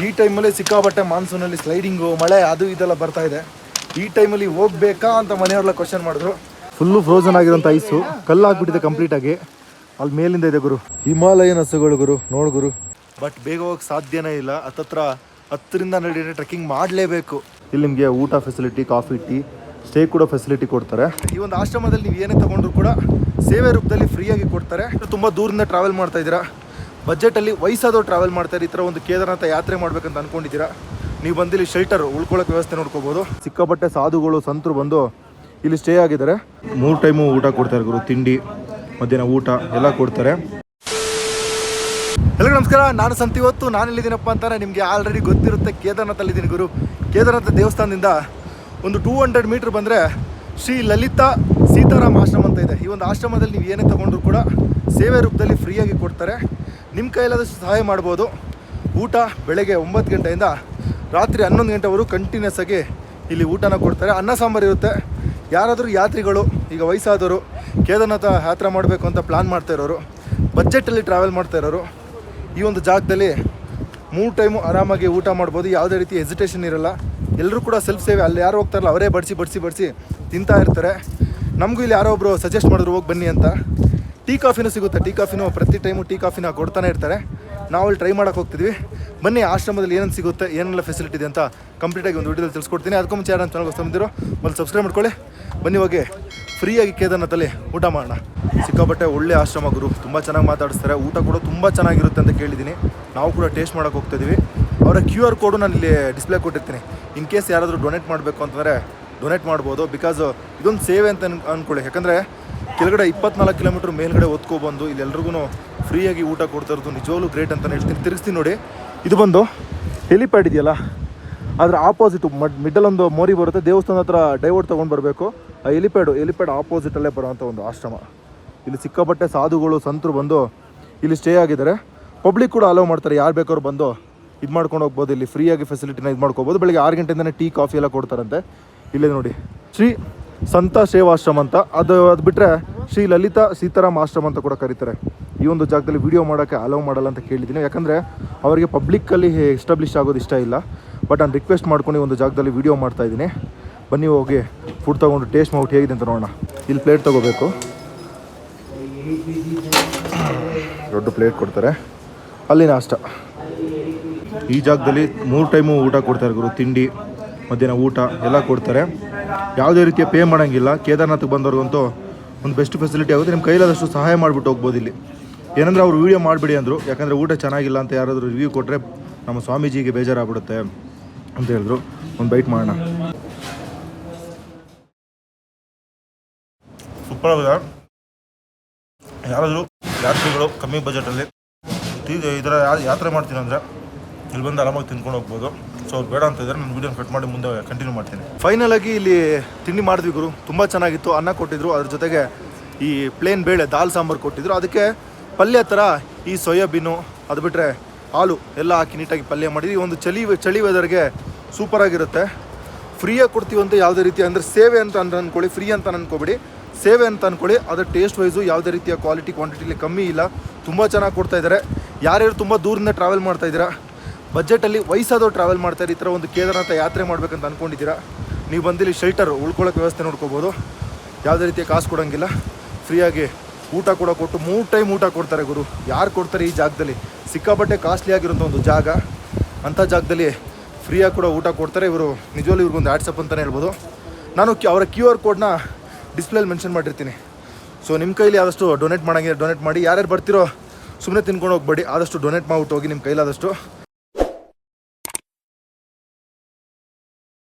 ಈ ಟೈಮಲ್ಲಿ ಸಿಕ್ಕಾಬಟ್ಟೆ ಮಾನ್ಸೂನಲ್ಲಿ ಸ್ಲೈಡಿಂಗು ಮಳೆ, ಅದು ಇದೆಲ್ಲ ಬರ್ತಾ ಇದೆ. ಈ ಟೈಮಲ್ಲಿ ಹೋಗ್ಬೇಕಾ ಅಂತ ಮನೆಯವ್ರಲ್ಲ ಕ್ವಶನ್ ಮಾಡಿದ್ರು. ಫುಲ್ಲು ಫ್ರೋಸನ್ ಆಗಿರೋಂಥ ಐಸು. ಕಲ್ಲಾಗ್ಬಿಟ್ಟಿದೆ ಕಂಪ್ಲೀಟ್ ಆಗಿ. ಅಲ್ಲಿ ಮೇಲಿಂದ ಇದೆ ಗುರು. ಹಿಮಾಲಯನ ಹಸುಗಳು ಗುರು. ನೋಡು ಗುರು. ಬಟ್ ಬೇಗ ಹೋಗಕ್ಕೆ ಸಾಧ್ಯನೇ ಇಲ್ಲ. ಹತ್ತತ್ರ ಹತ್ತರಿಂದ ನಡೀರಿ ಟ್ರೆಕ್ಕಿಂಗ್ ಮಾಡಲೇಬೇಕು. ಇಲ್ಲಿ ನಿಮಗೆ ಊಟ ಫೆಸಿಲಿಟಿ ಕಾಫಿ ಟೀ ಸ್ಟೇ ಕೂಡ ಫೆಸಿಲಿಟಿ ಕೊಡ್ತಾರೆ. ಈ ಒಂದು ಆಶ್ರಮದಲ್ಲಿ ನೀವು ಏನೇ ತೊಗೊಂಡ್ರು ಕೂಡ ಸೇವೆ ರೂಪದಲ್ಲಿ ಫ್ರೀಯಾಗಿ ಕೊಡ್ತಾರೆ. ತುಂಬ ದೂರದಿಂದ ಟ್ರಾವೆಲ್ ಮಾಡ್ತಾ ಇದ್ದೀರಾ. ಬಜೆಟಲ್ಲಿ ವಯಸ್ಸಾದವ್ರು ಟ್ರಾವೆಲ್ ಮಾಡ್ತಾರೆ, ಈ ಥರ ಒಂದು ಕೇದಾರನಾಥ ಯಾತ್ರೆ ಮಾಡ್ಬೇಕಂತ ಅನ್ಕೊಂಡಿದ್ದೀರಾ? ನೀವು ಬಂದು ಇಲ್ಲಿ ಶೆಲ್ಟರ್ ಉಳ್ಕೊಳ್ಳೋಕೆ ವ್ಯವಸ್ಥೆ ನೋಡ್ಕೋಬೋದು. ಸಿಕ್ಕಾಪಟ್ಟೆ ಸಾಧುಗಳು, ಸಂತರು ಬಂದು ಇಲ್ಲಿ ಸ್ಟೇ ಆಗಿದ್ದಾರೆ. ಮೂರು ಟೈಮು ಊಟ ಕೊಡ್ತಾರೆ ಗುರು, ತಿಂಡಿ, ಮಧ್ಯಾಹ್ನ ಊಟ ಎಲ್ಲ ಕೊಡ್ತಾರೆ. ಎಲ್ಲರಿಗೂ ನಮಸ್ಕಾರ, ನಾನು ಸಂತ ಇವತ್ತು ನಾನು ಇಲ್ಲಿದ್ದೀನಪ್ಪ ಅಂತಾರೆ ನಿಮಗೆ ಆಲ್ರೆಡಿ ಗೊತ್ತಿರುತ್ತೆ, ಕೇದಾರನಾಥಲ್ಲಿದ್ದೀನಿ ಗುರು. ಕೇದಾರನಾಥ ದೇವಸ್ಥಾನದಿಂದ ಒಂದು ಟೂ ಹಂಡ್ರೆಡ್ ಮೀಟ್ರ್ ಬಂದರೆ ಶ್ರೀ ಲಲಿತಾ ಸೀತಾರಾಮ್ ಆಶ್ರಮ ಅಂತ ಇದೆ. ಈ ಒಂದು ಆಶ್ರಮದಲ್ಲಿ ನೀವು ಏನೇ ತೊಗೊಂಡ್ರು ಕೂಡ ಸೇವೆ ರೂಪದಲ್ಲಿ ಫ್ರೀಯಾಗಿ ಕೊಡ್ತಾರೆ. ನಿಮ್ಮ ಕೈಲಾದಷ್ಟು ಸಹಾಯ ಮಾಡ್ಬೋದು. ಊಟ ಬೆಳಗ್ಗೆ ಒಂಬತ್ತು ಗಂಟೆಯಿಂದ ರಾತ್ರಿ ಹನ್ನೊಂದು ಗಂಟೆವರೆಗೂ ಕಂಟಿನ್ಯೂಸ್ ಆಗಿ ಇಲ್ಲಿ ಊಟನ ಕೊಡ್ತಾರೆ. ಅನ್ನ ಸಾಂಬಾರು ಇರುತ್ತೆ. ಯಾರಾದರೂ ಯಾತ್ರಿಗಳು, ಈಗ ವಯಸ್ಸಾದವರು, ಕೇದಾರನಾಥ ಯಾತ್ರೆ ಮಾಡಬೇಕು ಅಂತ ಪ್ಲ್ಯಾನ್ ಮಾಡ್ತಾ ಇರೋರು ಬಜೆಟಲ್ಲಿ ಟ್ರಾವೆಲ್ ಮಾಡ್ತಾ ಇರೋರು, ಈ ಒಂದು ಜಾಗದಲ್ಲಿ ಮೂರು ಟೈಮು ಆರಾಮಾಗಿ ಊಟ ಮಾಡ್ಬೋದು. ಯಾವುದೇ ರೀತಿ ಎಜಿಟೇಷನ್ ಇರಲ್ಲ. ಎಲ್ಲರೂ ಕೂಡ ಸೆಲ್ಫ್ ಸೇವೆ ಅಲ್ಲಿ ಯಾರು ಹೋಗ್ತಾರಲ್ಲ, ಅವರೇ ಬಡಿಸಿ ಬಡಿಸಿ ಬಡಿಸಿ ತಿಂತಾ ಇರ್ತಾರೆ. ನಮಗೂ ಇಲ್ಲಿ ಯಾರೋ ಒಬ್ಬರು ಸಜೆಸ್ಟ್ ಮಾಡಿದ್ರು, ಹೋಗಿ ಬನ್ನಿ ಅಂತ. ಟೀ ಕಾಫಿನೂ ಸಿಗುತ್ತೆ. ಟೀ ಕಾಫಿನೂ ಪ್ರತಿ ಟೈಮು ಟೀ ಕಾಫಿನ ಕೊಡ್ತಾನೆ ಇರ್ತಾರೆ. ನಾವು ಅಲ್ಲಿ ಟ್ರೈ ಮಾಡೋಕೆ ಹೋಗ್ತಿದ್ವಿ. ಬನ್ನಿ, ಆಶ್ರಮದಲ್ಲಿ ಏನೇನು ಸಿಗುತ್ತೆ, ಏನೆಲ್ಲ ಫೆಸಿಲಿಟಿ ಇದೆ ಅಂತ ಕಂಪ್ಲೀಟಾಗಿ ಒಂದು ವಿಡಿಯೋದಲ್ಲಿ ತಿಳಿಸ್ಕೊಡ್ತೀನಿ. ಅದಕ್ಕೂ ಮುಂಚೆ ಯಾರು ಚಾನಲ್ ಬಂದಿರೋ ಒಂದು ಸಬ್ಸ್ಕ್ರೈಬ್ ಮಾಡ್ಕೊಳ್ಳಿ. ಬನ್ನಿ ಹೋಗಿ ಫ್ರೀಯಾಗಿ ಕೇದಾರ್ನಾಥಲ್ಲಿ ಊಟ ಮಾಡೋಣ. ಸಿಕ್ಕಾಪಟ್ಟೆ ಒಳ್ಳೆ ಆಶ್ರಮ ಗುರು. ತುಂಬ ಚೆನ್ನಾಗಿ ಮಾತಾಡಿಸ್ತಾರೆ. ಊಟ ಕೂಡ ತುಂಬ ಚೆನ್ನಾಗಿರುತ್ತೆ ಅಂತ ಕೇಳಿದ್ದೀನಿ. ನಾವು ಕೂಡ ಟೇಸ್ಟ್ ಮಾಡೋಕೆ ಹೋಗ್ತಿದ್ದೀವಿ ಅವರ ಕ್ಯೂ ಆರ್ ಕೋಡು ನಾನು ಇಲ್ಲಿ ಡಿಸ್ಪ್ಲೇ ಕೊಟ್ಟಿರ್ತೀನಿ. ಇನ್ ಕೇಸ್ ಯಾರಾದರೂ ಡೊನೇಟ್ ಮಾಡಬೇಕು ಅಂತಂದರೆ ಡೊನೇಟ್ ಮಾಡ್ಬೋದು. ಬಿಕಾಸ್ ಇದೊಂದು ಸೇವೆ ಅಂತ ಅನ್ಕೊಳ್ಳಿ. ಯಾಕಂದರೆ ಕೆಳಗಡೆ ಇಪ್ಪತ್ನಾಲ್ಕು ಕಿಲೋಮೀಟ್ರ್ ಮೇಲ್ಗಡೆ ಇಲ್ಲಿ ಎಲ್ರಿಗೂ ಫ್ರೀಯಾಗಿ ಊಟ ಕೊಡ್ತಾ ಇರೋದು ನಿಜವಾಗ್ಲೂ ಗ್ರೇಟ್ ಅಂತಲೇ ಹೇಳ್ತೀನಿ. ತಿರುಗಿಸ್ತೀನಿ ನೋಡಿ. ಇದು ಬಂದು ಹೆಲಿಪ್ಯಾಡ್ ಇದೆಯಲ್ಲ, ಅದರ ಆಪೋಸಿಟ್ ಮಡ್ ಮಿಡಲ್ ಒಂದು ಮೋರಿ ಬರುತ್ತೆ. ದೇವಸ್ಥಾನ ಹತ್ರ ಡೈವರ್ಟ್ ತೊಗೊಂಡು ಬರಬೇಕು. ಆ ಎಲಿಪ್ಯಾಡು ಎಲಿಪ್ಯಾಡ್ ಆಪೋಸಿಟಲ್ಲೇ ಬರುವಂಥ ಒಂದು ಆಶ್ರಮ. ಇಲ್ಲಿ ಸಿಕ್ಕಾಪಟ್ಟೆ ಸಾಧುಗಳು, ಸಂತರು ಬಂದು ಇಲ್ಲಿ ಸ್ಟೇ ಆಗಿದ್ದಾರೆ. ಪಬ್ಲಿಕ್ ಕೂಡ ಅಲೋ ಮಾಡ್ತಾರೆ. ಯಾರು ಬೇಕಾದ್ರು ಬಂದು ಇದು ಮಾಡ್ಕೊಂಡು ಹೋಗ್ಬೋದು. ಇಲ್ಲಿ ಫ್ರೀಯಾಗಿ ಫೆಸಿಲಿಟಿನ ಇದು ಮಾಡ್ಕೋಬೋದು. ಬೆಳಗ್ಗೆ ಆರು ಗಂಟೆಯಿಂದನೇ ಟೀ, ಕಾಫಿ ಎಲ್ಲ ಕೊಡ್ತಾರಂತೆ. ಇಲ್ಲೇ ನೋಡಿ. ಶ್ರೀ ಸಂತ ಸೇವಾಶ್ರಮ ಅಂತ. ಅದು ಅದು ಬಿಟ್ಟರೆ ಶ್ರೀ ಲಲಿತಾ ಸೀತಾರಾಮ ಆಶ್ರಮ ಅಂತ ಕೂಡ ಕರೀತಾರೆ. ಈ ಒಂದು ಜಾಗದಲ್ಲಿ ವಿಡಿಯೋ ಮಾಡೋಕ್ಕೆ ಅಲೋ ಮಾಡಲ್ಲ ಅಂತ ಕೇಳಿದ್ದೀನಿ. ಯಾಕಂದರೆ ಅವರಿಗೆ ಪಬ್ಲಿಕ್ಕಲ್ಲಿ ಎಸ್ಟಾಬ್ಲಿಷ್ ಆಗೋದು ಇಷ್ಟ ಇಲ್ಲ. ಬಟ್ ನಾನು ರಿಕ್ವೆಸ್ಟ್ ಮಾಡ್ಕೊಂಡು ಒಂದು ಜಾಗದಲ್ಲಿ ವಿಡಿಯೋ ಮಾಡ್ತಾ ಇದ್ದೀನಿ. ಬನ್ನಿ ಹೋಗಿ ಫುಡ್ ತೊಗೊಂಡು ಟೇಸ್ಟ್ ಮಾಡ್ಬಿಟ್ಟು ಹೇಗಿದೆ ಅಂತ ನೋಡೋಣ. ಇಲ್ಲಿ ಪ್ಲೇಟ್ ತೊಗೋಬೇಕು. ದೊಡ್ಡ ಪ್ಲೇಟ್ ಕೊಡ್ತಾರೆ. ಅಲ್ಲಿ ನಾಷ್ಟ ಈ ಜಾಗದಲ್ಲಿ ಮೂರು ಟೈಮು ಊಟ ಕೊಡ್ತಾರೆ ಗುರು. ತಿಂಡಿ, ಮಧ್ಯಾಹ್ನ ಊಟ ಎಲ್ಲ ಕೊಡ್ತಾರೆ. ಯಾವುದೇ ರೀತಿಯ ಪೇ ಮಾಡೋಂಗಿಲ್ಲ. ಕೇದಾರ್ನಾಥ್ಗೆ ಬಂದವ್ರಿಗಂತೂ ಒಂದು ಬೆಸ್ಟ್ ಫೆಸಿಲಿಟಿ ಆಗುತ್ತೆ. ನಿಮ್ಮ ಕೈಲಾದಷ್ಟು ಸಹಾಯ ಮಾಡಿಬಿಟ್ಟು ಹೋಗ್ಬೋದು ಇಲ್ಲಿ. ಏನಂದ್ರೆ ಅವ್ರು ವೀಡಿಯೋ ಮಾಡಿಬಿಡಿ ಅಂದರು. ಯಾಕಂದರೆ ಊಟ ಚೆನ್ನಾಗಿಲ್ಲ ಅಂತ ಯಾರಾದರೂ ರಿವ್ಯೂ ಕೊಟ್ಟರೆ ನಮ್ಮ ಸ್ವಾಮೀಜಿಗೆ ಬೇಜಾರಾಗ್ಬಿಡುತ್ತೆ ಅಂತ ಹೇಳಿದ್ರು. ಒಂದು ಬೈಟ್ ಮಾಡೋಣ. ಸೂಪರ್ ಯಾರಾದರೂ ಯಾತ್ರಿಗಳು ಕಮ್ಮಿ ಬಜೆಟಲ್ಲಿ ಇದರ ಯಾತ್ರೆ ಮಾಡ್ತೀನಿ ಅಂದರೆ ಇಲ್ಲಿ ಬಂದು ಆರಾಮಾಗಿ ತಿನ್ಕೊಂಡು ಹೋಗ್ಬೋದು. ಸೊ ಅವ್ರು ಬೇಡ ಅಂತ ಇದ್ದಾರೆ ನಾನು ವೀಡಿಯೋ ಕಟ್ ಮಾಡಿ ಮುಂದೆ ಕಂಟಿನ್ಯೂ ಮಾಡ್ತೀನಿ. ಫೈನಲ್ ಆಗಿ ಇಲ್ಲಿ ತಿಂಡಿ ಮಾಡಿದ್ವಿ ಗುರು. ತುಂಬ ಚೆನ್ನಾಗಿತ್ತು. ಅನ್ನ ಕೊಟ್ಟಿದ್ರು. ಅದ್ರ ಜೊತೆಗೆ ಈ ಪ್ಲೇನ್ ಬೇಳೆ, ದಾಲ್ ಸಾಂಬಾರು ಕೊಟ್ಟಿದ್ರು. ಅದಕ್ಕೆ ಪಲ್ಯ ಥರ ಈ ಸೋಯಾಬೀನು, ಅದು ಬಿಟ್ಟರೆ ಹಾಲು ಎಲ್ಲ ಹಾಕಿ ನೀಟಾಗಿ ಪಲ್ಯ ಮಾಡಿದ್ವಿ. ಒಂದು ಚಳಿ ಚಳಿ ವೆದರ್ಗೆ ಸೂಪರಾಗಿರುತ್ತೆ ಫ್ರೀಯಾಗಿ ಅಂತ ಯಾವುದೇ ರೀತಿ ಅಂದರೆ ಸೇವೆ ಅಂತ ಅಂತ ಅಂದ್ಕೊಳ್ಳಿ ಫ್ರೀ ಅಂತ ಅನ್ಕೋಬೇಡಿ. ಸೇವೆ ಅಂತ ಅಂದ್ಕೊಳ್ಳಿ ಅದರ ಟೇಸ್ಟ್ ವೈಸು ಯಾವುದೇ ರೀತಿಯ ಕ್ವಾಲಿಟಿ ಕ್ವಾಂಟಿಟಿಲಿ ಕಮ್ಮಿ ಇಲ್ಲ. ತುಂಬ ಚೆನ್ನಾಗಿ ಕೊಡ್ತಾಯಿದ್ದಾರೆ ಯಾರ್ಯಾರು ತುಂಬ ದೂರದಿಂದ ಟ್ರಾವೆಲ್ ಮಾಡ್ತಾ ಇದ್ದೀರಾ ಬಜೆಟಲ್ಲಿ ವಯಸ್ಸಾದವ್ರು ಟ್ರಾವೆಲ್ ಮಾಡ್ತಾರೆ ಈ ಥರ ಒಂದು ಕೇದಾರನಾಥ ಯಾತ್ರೆ ಮಾಡ್ಬೇಕಂತ ಅಂದ್ಕೊಂಡಿದ್ದೀರಾ ನೀವು ಬಂದಿಲ್ಲಿ ಶೆಲ್ಟರ್ ಉಳ್ಕೊಳ್ಳೋಕೆ ವ್ಯವಸ್ಥೆ ನೋಡ್ಕೋಬೋದು. ಯಾವುದೇ ರೀತಿಯ ಕಾಸು ಕೊಡೋಂಗಿಲ್ಲ. ಫ್ರೀಯಾಗಿ ಊಟ ಕೂಡ ಕೊಟ್ಟು ಮೂರು ಟೈಮ್ ಊಟ ಕೊಡ್ತಾರೆ ಗುರು. ಯಾರು ಕೊಡ್ತಾರೆ ಈ ಜಾಗದಲ್ಲಿ? ಸಿಕ್ಕಾಪಟ್ಟೆ ಕಾಸ್ಟ್ಲಿ ಆಗಿರೋಂಥ ಒಂದು ಜಾಗ. ಅಂಥ ಜಾಗದಲ್ಲಿ ಫ್ರೀಯಾಗಿ ಕೂಡ ಊಟ ಕೊಡ್ತಾರೆ. ಇವರು ನಿಜವಲ್ಲೂ ಇವ್ರಿಗೊಂದು ಆ್ಯಡ್ಸಪ್ ಅಂತಲೇ ಹೇಳ್ಬೋದು. ನಾನು ಅವರ ಕ್ಯೂ ಆರ್ ಕೋಡ್ನ ಡಿಸ್ಪ್ಲೇಲಿ ಮೆನ್ಷನ್ ಮಾಡಿರ್ತೀನಿ. ಸೊ ನಿಮ್ಮ ಕೈಲಿ ಆದಷ್ಟು ಡೊನೇಟ್ ಮಾಡೋಂಗಿದ್ರೆ ಡೊನೇಟ್ ಮಾಡಿ. ಯಾರ್ಯಾರು ಬರ್ತಿರೋ ಸುಮ್ಮನೆ ತಿನ್ಕೊಂಡು ಹೋಗ್ಬೇಡಿ. ಆದಷ್ಟು ಡೊನೇಟ್ ಮಾಡಿಬಿಟ್ಟು ಹೋಗಿ ನಿಮ್ಮ ಕೈಲಾದಷ್ಟು.